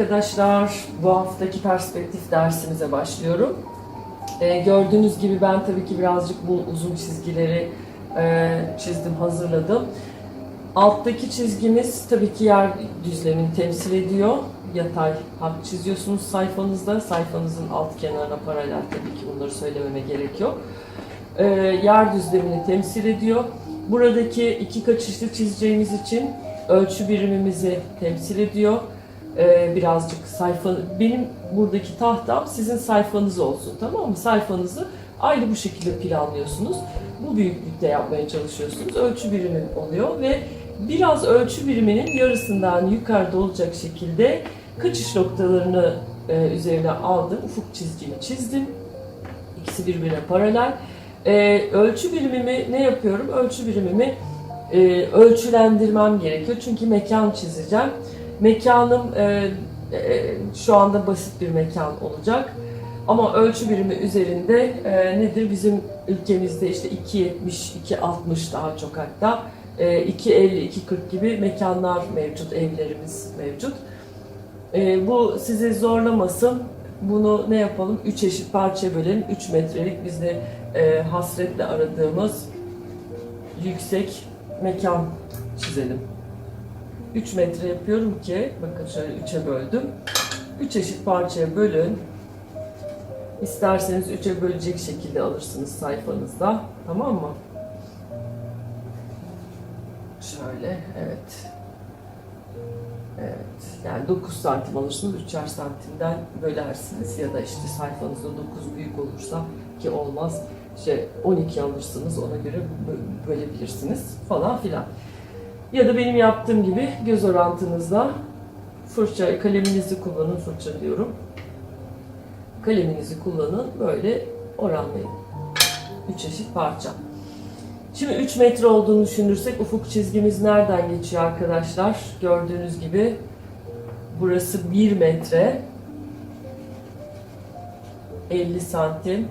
Arkadaşlar. Bu haftaki perspektif dersimize başlıyorum. Ee, gördüğünüz gibi ben tabii ki birazcık bu uzun çizgileri e, çizdim, hazırladım. Alttaki çizgimiz tabii ki yer düzlemini temsil ediyor. Yatay hat çiziyorsunuz sayfanızda. Sayfanızın alt kenarına paralel tabii ki bunları söylememe gerek yok. Ee, yer düzlemini temsil ediyor. Buradaki iki kaçışlı çizeceğimiz için ölçü birimimizi temsil ediyor. Ee, birazcık sayfa benim buradaki tahtam sizin sayfanız olsun tamam mı? Sayfanızı aynı bu şekilde planlıyorsunuz. Bu büyüklükte yapmaya çalışıyorsunuz. Ölçü birimi oluyor ve biraz ölçü biriminin yarısından yukarıda olacak şekilde kaçış noktalarını e, üzerine aldım. Ufuk çizgimi çizdim. İkisi birbirine paralel. E, ölçü birimimi ne yapıyorum? Ölçü birimimi e, ölçülendirmem gerekiyor. Çünkü mekan çizeceğim. Mekanım e, e, şu anda basit bir mekan olacak. Ama ölçü birimi üzerinde e, nedir? Bizim ülkemizde işte 2.70, 2.60 daha çok hatta e, 2.50, 2.40 gibi mekanlar mevcut, evlerimiz mevcut. E, bu sizi zorlamasın. Bunu ne yapalım? 3 eşit parçaya bölelim. 3 metrelik biz de e, hasretle aradığımız yüksek mekan çizelim. 3 metre yapıyorum ki, bakın şöyle 3'e böldüm. 3 eşit parçaya bölün. İsterseniz 3'e bölecek şekilde alırsınız sayfanızda. Tamam mı? Şöyle, evet. Evet, yani 9 santim alırsınız, 3'er santimden bölersiniz ya da işte sayfanızda 9 büyük olursa ki olmaz, işte 12 alırsınız ona göre bö- bölebilirsiniz falan filan. Ya da benim yaptığım gibi göz orantınızla fırça, kaleminizi kullanın, fırça diyorum. Kaleminizi kullanın, böyle oranlayın. Üç eşit parça. Şimdi 3 metre olduğunu düşünürsek ufuk çizgimiz nereden geçiyor arkadaşlar? Gördüğünüz gibi burası 1 metre 50 santim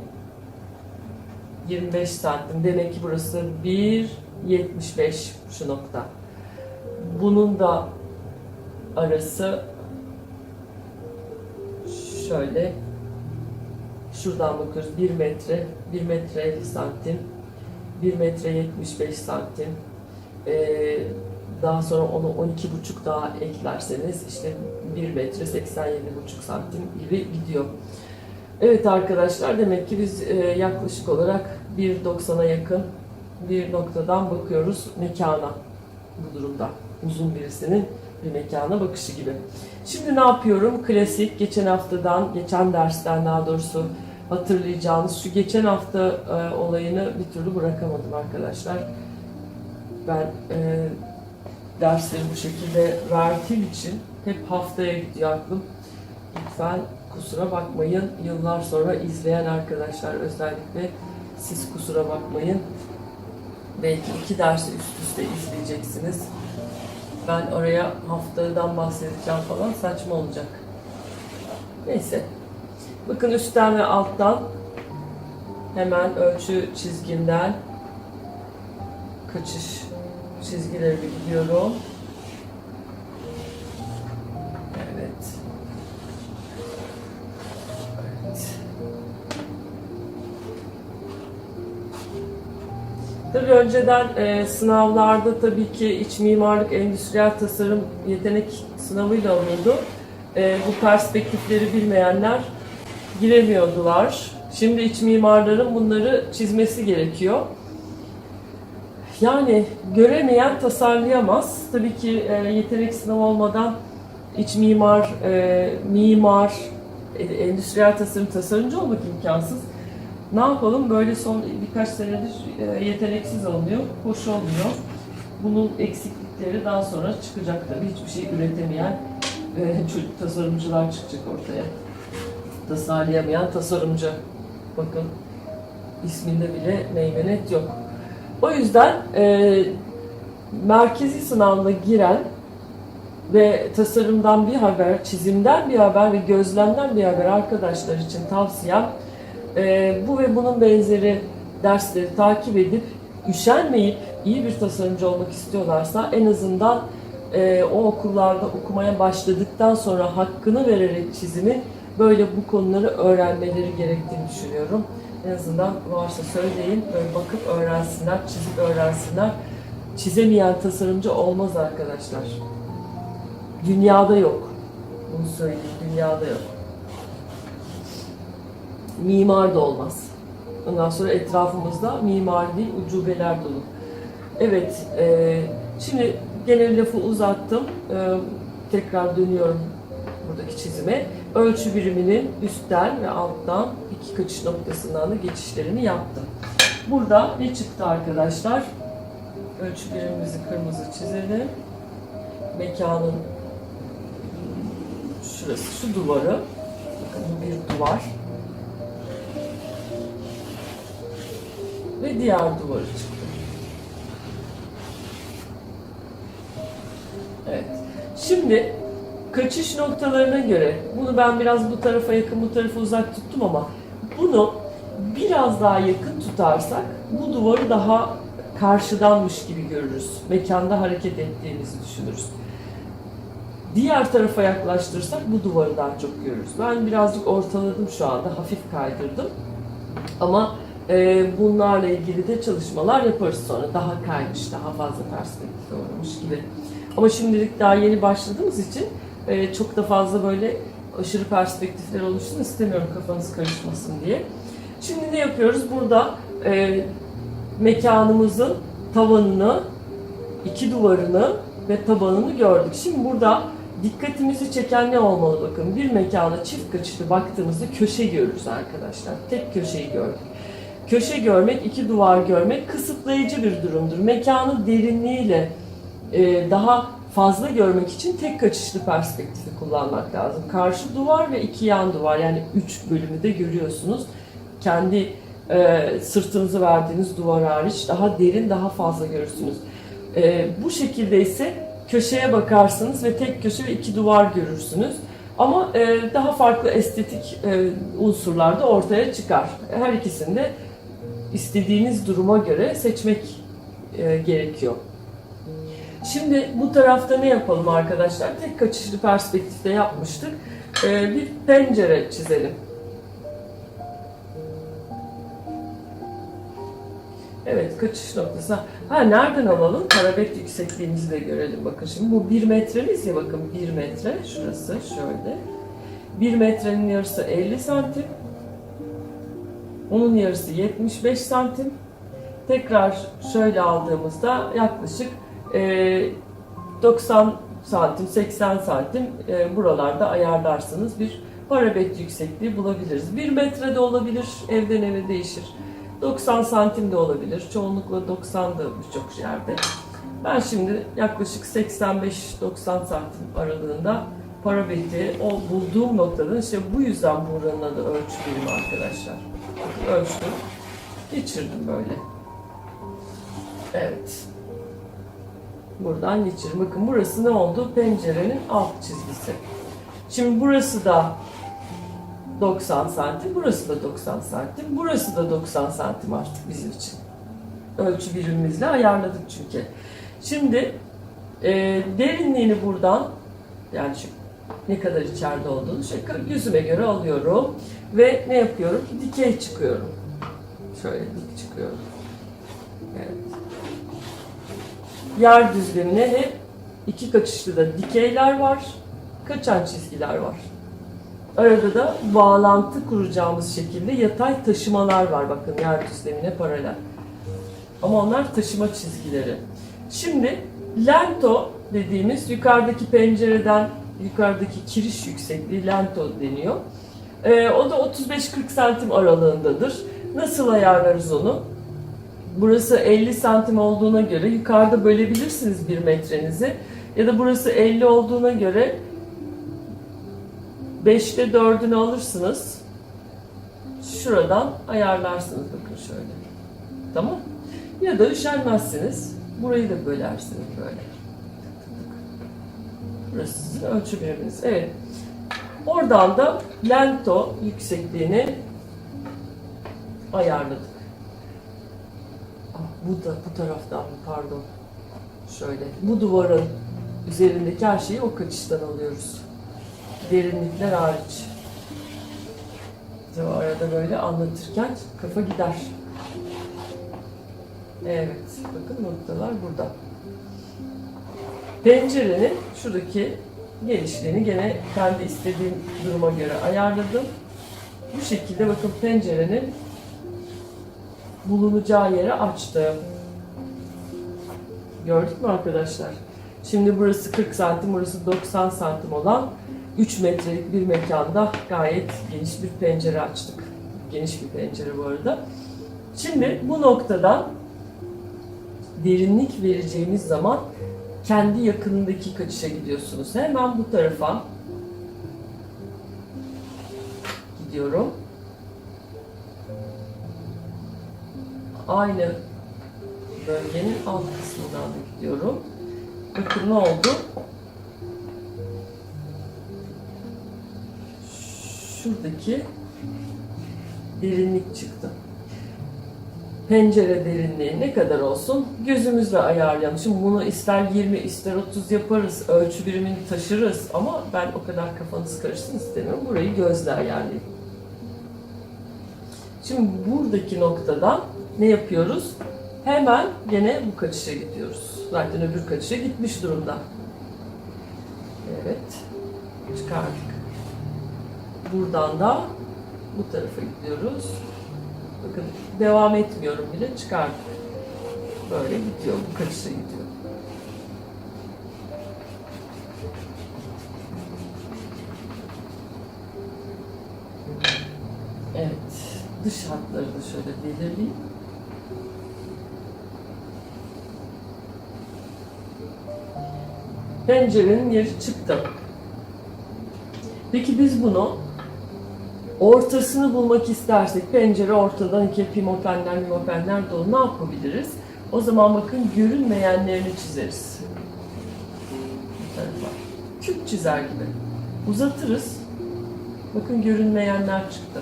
25 santim. Demek ki burası 1.75 şu nokta. Bunun da arası şöyle şuradan bakıyoruz 1 metre 1 metre 50 santim 1 metre 75 santim Ee, daha sonra onu 12,5 daha eklerseniz işte 1 metre 87,5 santim gibi gidiyor. Evet arkadaşlar demek ki biz e, yaklaşık olarak 1.90'a yakın bir noktadan bakıyoruz mekana bu durumda. Uzun birisinin bir mekana bakışı gibi. Şimdi ne yapıyorum? Klasik geçen haftadan, geçen dersten daha doğrusu hatırlayacağınız şu geçen hafta e, olayını bir türlü bırakamadım arkadaşlar. Ben e, dersleri bu şekilde verdiğim için hep haftaya gidiyor aklım. Lütfen kusura bakmayın. Yıllar sonra izleyen arkadaşlar özellikle siz kusura bakmayın. Belki iki dersi üst üste izleyeceksiniz. Ben oraya haftadan bahsedeceğim falan saçma olacak. Neyse. Bakın üstten ve alttan hemen ölçü çizgimden kaçış çizgilerimi gidiyorum. Tabii önceden e, sınavlarda tabii ki iç mimarlık, endüstriyel tasarım yetenek sınavıyla alındı. E, bu perspektifleri bilmeyenler giremiyordular. Şimdi iç mimarların bunları çizmesi gerekiyor. Yani göremeyen tasarlayamaz. Tabii ki e, yetenek sınavı olmadan iç mimar, e, mimar, e, endüstriyel tasarım, tasarımcı olmak imkansız. Ne yapalım? Böyle son birkaç senedir e, yeteneksiz oluyor, hoş olmuyor. Bunun eksiklikleri daha sonra çıkacak tabii. Hiçbir şey üretemeyen e, çocuk tasarımcılar çıkacak ortaya. Tasarlayamayan tasarımcı. Bakın isminde bile meymenet yok. O yüzden e, merkezi sınavına giren ve tasarımdan bir haber, çizimden bir haber ve gözlemden bir haber arkadaşlar için tavsiyem e, bu ve bunun benzeri dersleri takip edip üşenmeyip iyi bir tasarımcı olmak istiyorlarsa en azından e, o okullarda okumaya başladıktan sonra hakkını vererek çizimi böyle bu konuları öğrenmeleri gerektiğini düşünüyorum. En azından varsa söyleyin, böyle bakıp öğrensinler, çizip öğrensinler. Çizemeyen tasarımcı olmaz arkadaşlar. Dünyada yok. Bunu söyleyeyim, dünyada yok. Mimar da olmaz. Ondan sonra etrafımızda mimar değil, ucubeler dolu. Evet, e, şimdi gene lafı uzattım. E, tekrar dönüyorum buradaki çizime. Ölçü biriminin üstten ve alttan iki kaçış noktasından da geçişlerini yaptım. Burada ne çıktı arkadaşlar? Ölçü birimimizi kırmızı çizelim. Mekanın şurası, şu duvarı. Bakın bir duvar. Ve diğer duvarı çıktı. Evet. Şimdi kaçış noktalarına göre bunu ben biraz bu tarafa yakın bu tarafa uzak tuttum ama bunu biraz daha yakın tutarsak bu duvarı daha karşıdanmış gibi görürüz. Mekanda hareket ettiğimizi düşünürüz. Diğer tarafa yaklaştırırsak bu duvarı daha çok görürüz. Ben birazcık ortaladım şu anda, hafif kaydırdım. Ama e, bunlarla ilgili de çalışmalar yaparız sonra. Daha kaymış, daha fazla perspektif olmuş gibi. Ama şimdilik daha yeni başladığımız için e, çok da fazla böyle aşırı perspektifler oluşsun istemiyorum kafanız karışmasın diye. Şimdi ne yapıyoruz? Burada e, mekanımızın tavanını, iki duvarını ve tabanını gördük. Şimdi burada dikkatimizi çeken ne olmalı bakın. Bir mekana çift kaçışlı baktığımızda köşe görürüz arkadaşlar. Tek köşeyi gördük. Köşe görmek, iki duvar görmek kısıtlayıcı bir durumdur. Mekanı derinliğiyle e, daha fazla görmek için tek kaçışlı perspektifi kullanmak lazım. Karşı duvar ve iki yan duvar yani üç bölümü de görüyorsunuz. Kendi e, sırtınızı verdiğiniz duvar hariç daha derin, daha fazla görürsünüz. E, bu şekilde ise köşeye bakarsınız ve tek köşe ve iki duvar görürsünüz. Ama e, daha farklı estetik e, unsurlar da ortaya çıkar. Her ikisini de istediğiniz duruma göre seçmek e, gerekiyor. Şimdi bu tarafta ne yapalım arkadaşlar? Tek kaçışlı perspektifte yapmıştık. E, bir pencere çizelim. Evet, kaçış noktası. Ha nereden alalım? Parabet yüksekliğimizi de görelim. Bakın şimdi bu 1 metremiz ya bakın 1 metre. Şurası şöyle. 1 metrenin yarısı 50 santim. Onun yarısı 75 santim. Tekrar şöyle aldığımızda yaklaşık e, 90 santim, 80 santim e, buralarda ayarlarsınız bir parabet yüksekliği bulabiliriz. 1 metre de olabilir, evden eve değişir. 90 santim de olabilir. Çoğunlukla 90 da birçok yerde. Ben şimdi yaklaşık 85-90 santim aralığında parabeti o bulduğum noktadan işte bu yüzden buranın adı ölçü arkadaşlar. Ölçtüm. Geçirdim böyle. Evet. Buradan geçirdim. Bakın burası ne oldu? Pencerenin alt çizgisi. Şimdi burası da 90 santim, burası da 90 santim, burası da 90 santim artık bizim için. Ölçü birimimizle ayarladık çünkü. Şimdi e, derinliğini buradan, yani şu ne kadar içeride olduğunu şey, yüzüme göre alıyorum ve ne yapıyorum? Dikey çıkıyorum. Şöyle dik çıkıyorum. Evet. Yer düzlemine hep iki kaçışlı da dikeyler var, kaçan çizgiler var. Arada da bağlantı kuracağımız şekilde yatay taşımalar var bakın yer düzlemine paralel. Ama onlar taşıma çizgileri. Şimdi lento dediğimiz yukarıdaki pencereden yukarıdaki kiriş yüksekliği lento deniyor. Ee, o da 35-40 santim aralığındadır. Nasıl ayarlarız onu? Burası 50 santim olduğuna göre yukarıda bölebilirsiniz bir metrenizi. Ya da burası 50 olduğuna göre 5'te 4'ünü alırsınız. Şuradan ayarlarsınız bakın şöyle. Tamam. Ya da üşenmezsiniz. Burayı da bölersiniz böyle. Burası sizin ölçü biriminiz. Evet. Oradan da lento yüksekliğini ayarladık. Ah, bu da bu taraftan pardon. Şöyle. Bu duvarın üzerindeki her şeyi o kaçıştan alıyoruz. Derinlikler hariç. Tabii arada böyle anlatırken kafa gider. Evet, bakın noktalar burada. Pencerenin şuradaki genişliğini gene kendi istediğim duruma göre ayarladım. Bu şekilde bakın pencerenin bulunacağı yere açtım. Gördük mü arkadaşlar? Şimdi burası 40 santim, burası 90 santim olan 3 metrelik bir mekanda gayet geniş bir pencere açtık. Geniş bir pencere bu arada. Şimdi bu noktadan derinlik vereceğimiz zaman kendi yakınındaki kaçışa gidiyorsunuz. Hemen bu tarafa gidiyorum. Aynı bölgenin alt kısmından da gidiyorum. Bakın ne oldu? Şuradaki derinlik çıktı. Pencere derinliği ne kadar olsun gözümüzle ayarlayalım. Şimdi bunu ister 20 ister 30 yaparız, ölçü birimini taşırız ama ben o kadar kafanız karışsın istemiyorum. Burayı gözle ayarlayayım. Şimdi buradaki noktadan ne yapıyoruz? Hemen gene bu kaçışa gidiyoruz. Zaten öbür kaçışa gitmiş durumda. Evet. Çıkardık. Buradan da bu tarafa gidiyoruz. Bakın devam etmiyorum bile çıkardık. Böyle gidiyor. Bu kaçışa gidiyor. Evet. Dış hatları da şöyle belirleyeyim. Pencerenin yeri çıktı. Peki biz bunu ortasını bulmak istersek pencere ortadan iki pimapenler pimapenler dolu ne yapabiliriz? O zaman bakın görünmeyenlerini çizeriz. Bu tarafa. Küp çizer gibi. Uzatırız. Bakın görünmeyenler çıktı.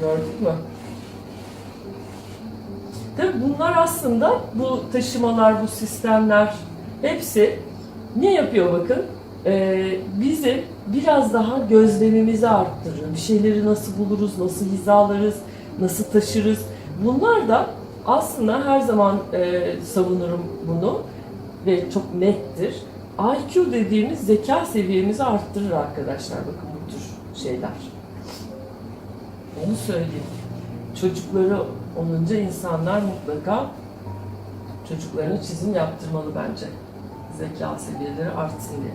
Gördük mü? Tabii bunlar aslında bu taşımalar, bu sistemler hepsi ne yapıyor bakın? Ee, bizi biraz daha gözlemimizi arttırır. Bir şeyleri nasıl buluruz, nasıl hizalarız, nasıl taşırız. Bunlar da aslında her zaman e, savunurum bunu ve çok nettir. IQ dediğimiz zeka seviyemizi arttırır arkadaşlar. Bakın bu tür şeyler. Onu söyleyeyim. Çocukları olunca insanlar mutlaka çocuklarına çizim yaptırmalı bence. Zeka seviyeleri artsın diye.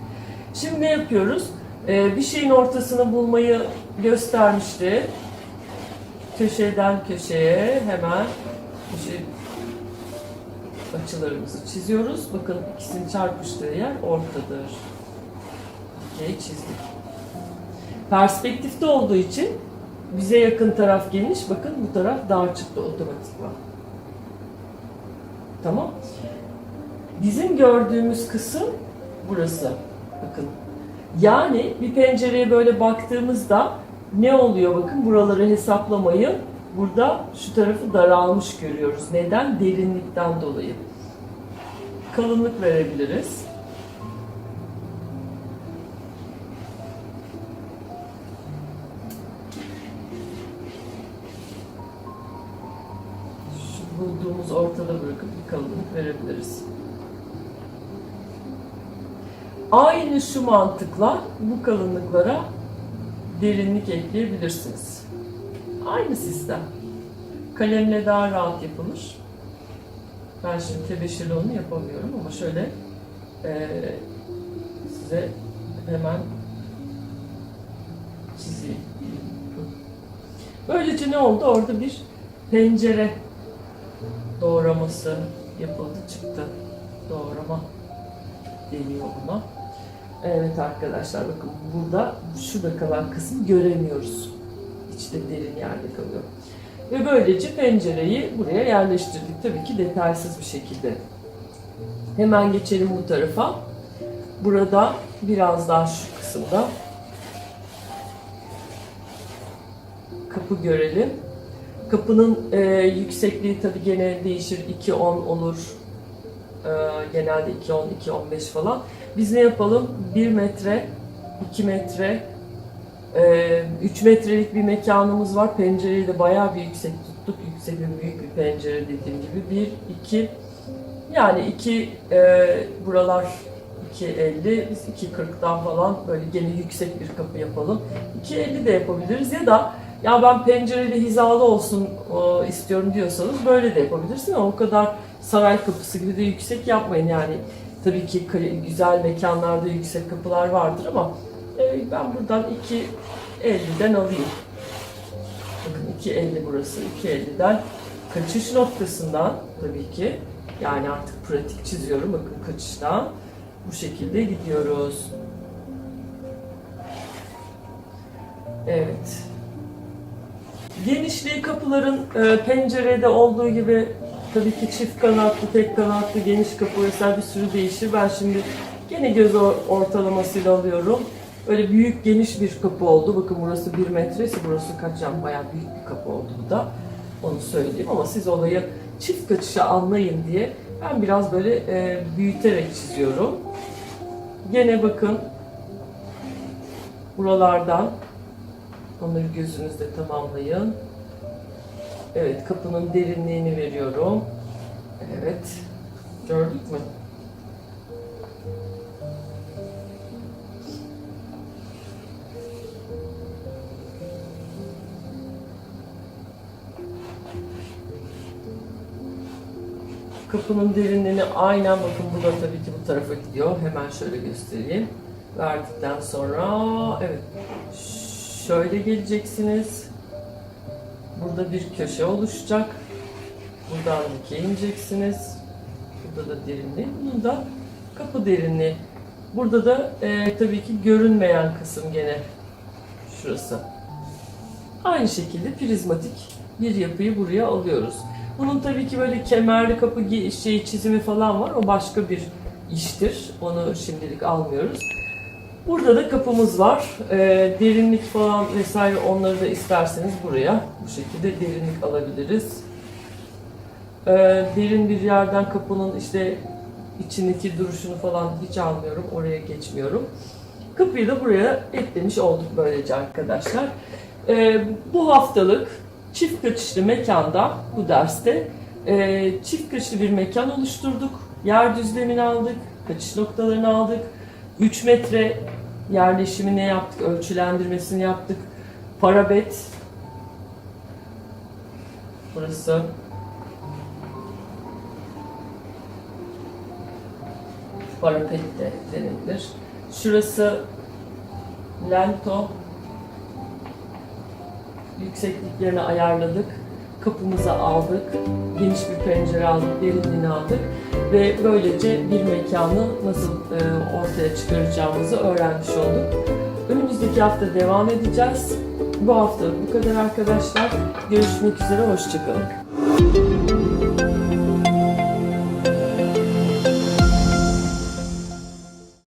Şimdi ne yapıyoruz? Ee, bir şeyin ortasını bulmayı göstermişti. Köşeden köşeye hemen şey açılarımızı çiziyoruz. Bakın ikisinin çarpıştığı yer ortadır. Okey çizdik. Perspektifte olduğu için bize yakın taraf geniş. Bakın bu taraf dar çıktı otomatikman. Tamam. Bizim gördüğümüz kısım burası. Bakın. Yani bir pencereye böyle baktığımızda ne oluyor bakın buraları hesaplamayı burada şu tarafı daralmış görüyoruz. Neden? Derinlikten dolayı. Kalınlık verebiliriz. Şu bulduğumuz ortada bırakıp bir kalınlık verebiliriz. Aynı şu mantıkla bu kalınlıklara derinlik ekleyebilirsiniz. Aynı sistem. Kalemle daha rahat yapılır. Ben şimdi tebeşirle onu yapamıyorum ama şöyle eee, size hemen çizeyim. Böylece ne oldu? Orada bir pencere doğraması yapıldı çıktı. Doğrama deniyor buna. Evet arkadaşlar bakın burada şurada kalan kısmı göremiyoruz. İçte derin yerde kalıyor. Ve böylece pencereyi buraya yerleştirdik. Tabii ki detaysız bir şekilde. Hemen geçelim bu tarafa. Burada biraz daha şu kısımda kapı görelim. Kapının e, yüksekliği tabii gene değişir. 2-10 olur. Ee, genelde 2.10, 2.15 falan. Biz ne yapalım? 1 metre, 2 metre, 3 metrelik bir mekanımız var. Pencereyi de bayağı bir yüksek tuttuk. Yüksek ve büyük bir pencere dediğim gibi. 1, 2, yani 2 buralar 2.50, biz 2.40'dan falan böyle gene yüksek bir kapı yapalım. 2.50 de yapabiliriz ya da ya ben pencereli hizalı olsun istiyorum diyorsanız böyle de yapabilirsin ama o kadar saray kapısı gibi de yüksek yapmayın yani. Tabii ki güzel mekanlarda yüksek kapılar vardır ama e, ben buradan 2.50'den alayım. Bakın 2.50 burası, 2.50'den kaçış noktasından tabii ki yani artık pratik çiziyorum bakın kaçıştan bu şekilde gidiyoruz. Evet. Genişliği kapıların e, pencerede olduğu gibi tabii ki çift kanatlı, tek kanatlı, geniş kapı vesaire bir sürü değişir. Ben şimdi gene göz or- ortalamasıyla alıyorum. Öyle büyük geniş bir kapı oldu. Bakın burası bir metresi, burası kaç yani bayağı büyük bir kapı oldu bu da. Onu söyleyeyim ama siz olayı çift kaçışa anlayın diye ben biraz böyle e, büyüterek çiziyorum. Gene bakın buralardan onları gözünüzde tamamlayın. Evet kapının derinliğini veriyorum. Evet. Gördük mü? Kapının derinliğini aynen bakın bu da tabii ki bu tarafa gidiyor. Hemen şöyle göstereyim. Verdikten sonra evet şöyle geleceksiniz. Burada bir köşe oluşacak. Buradan dikey ineceksiniz. Burada da derinliği. Bunun da kapı derinliği. Burada da e, tabii ki görünmeyen kısım gene şurası. Aynı şekilde prizmatik bir yapıyı buraya alıyoruz. Bunun tabii ki böyle kemerli kapı şey çizimi falan var. O başka bir iştir. Onu şimdilik almıyoruz. Burada da kapımız var. Ee, derinlik falan vesaire onları da isterseniz buraya bu şekilde derinlik alabiliriz. Ee, derin bir yerden kapının işte içindeki duruşunu falan hiç almıyorum. Oraya geçmiyorum. Kapıyı da buraya eklemiş olduk böylece arkadaşlar. Ee, bu haftalık çift kaçışlı mekanda bu derste e, çift kaçışlı bir mekan oluşturduk. Yer düzlemini aldık, kaçış noktalarını aldık. 3 metre yerleşimini yaptık, ölçülendirmesini yaptık. Parabet burası parapet de denilir. Şurası lento yüksekliklerini ayarladık. Kapımızı aldık. Geniş bir pencere aldık, derinliğini aldık. Ve böylece bir mekanı nasıl e, ortaya çıkaracağımızı öğrenmiş olduk. Önümüzdeki hafta devam edeceğiz. Bu hafta bu kadar arkadaşlar. Görüşmek üzere, hoşçakalın.